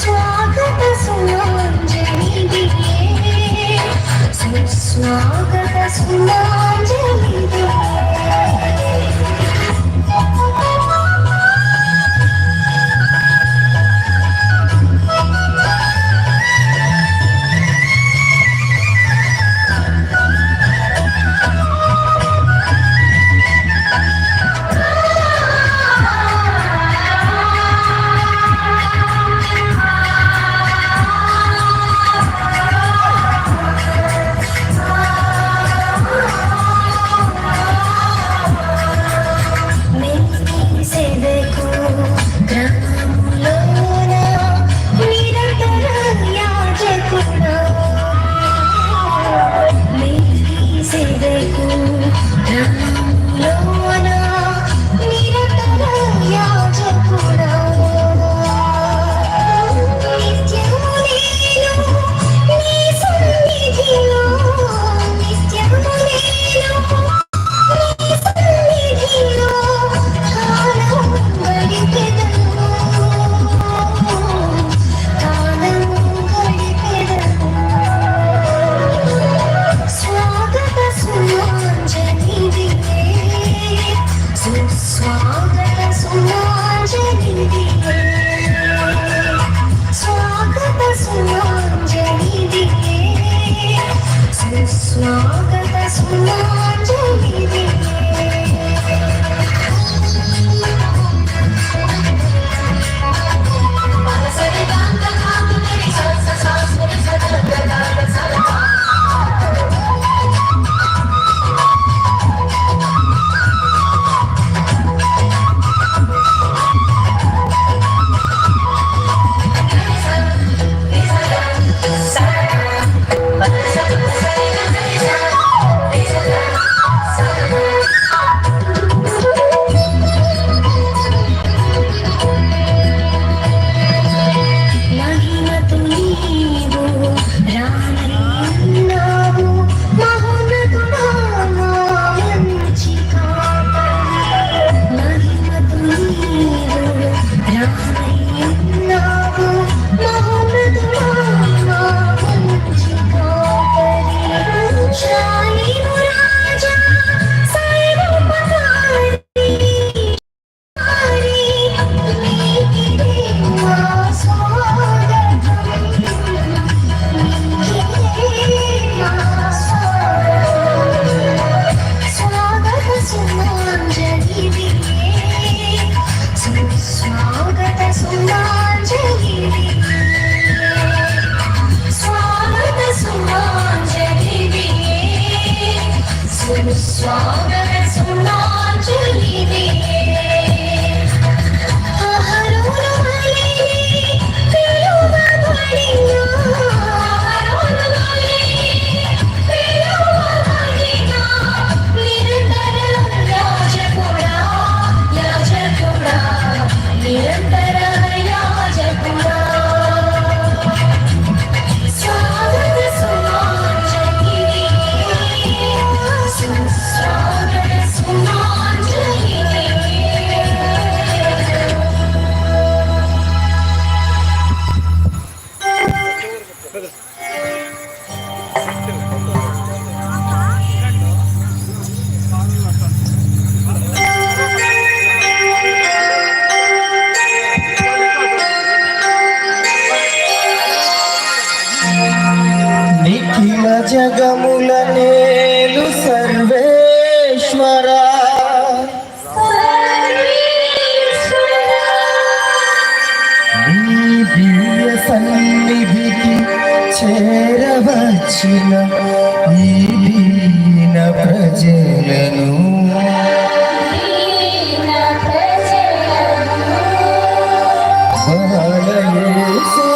స్వాగత సుమాంజలి స్వాగత సుమాంజలి స్వాగత నిఖిల విడిచిన ఈ దీన ప్రజలను. ప్రజలను